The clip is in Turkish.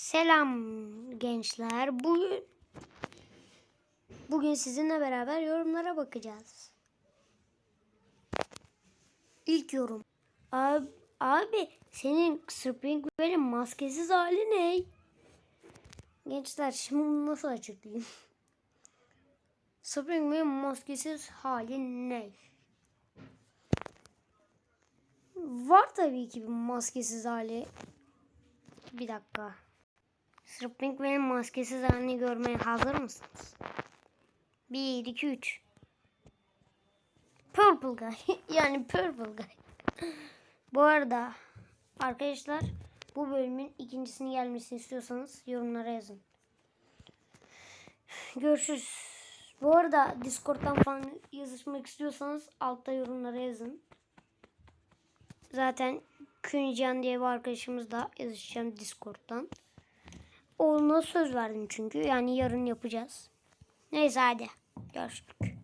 Selam gençler. Bugün bugün sizinle beraber yorumlara bakacağız. İlk yorum. Abi, abi senin Springwell'in maskesiz hali ne? Gençler şimdi bunu nasıl açıklayayım? Springwell'in maskesiz hali ne? Var tabii ki bir maskesiz hali. Bir dakika. Springwell'in maskesiz halini görmeye hazır mısınız? 1, 2, 3. Purple Guy. yani Purple Guy. bu arada arkadaşlar bu bölümün ikincisini gelmesini istiyorsanız yorumlara yazın. Görüşürüz. Bu arada Discord'dan falan yazışmak istiyorsanız altta yorumlara yazın. Zaten Küncan diye bir arkadaşımız da yazışacağım Discord'dan. Ona söz verdim çünkü. Yani yarın yapacağız. Neyse hadi. Görüşürüz.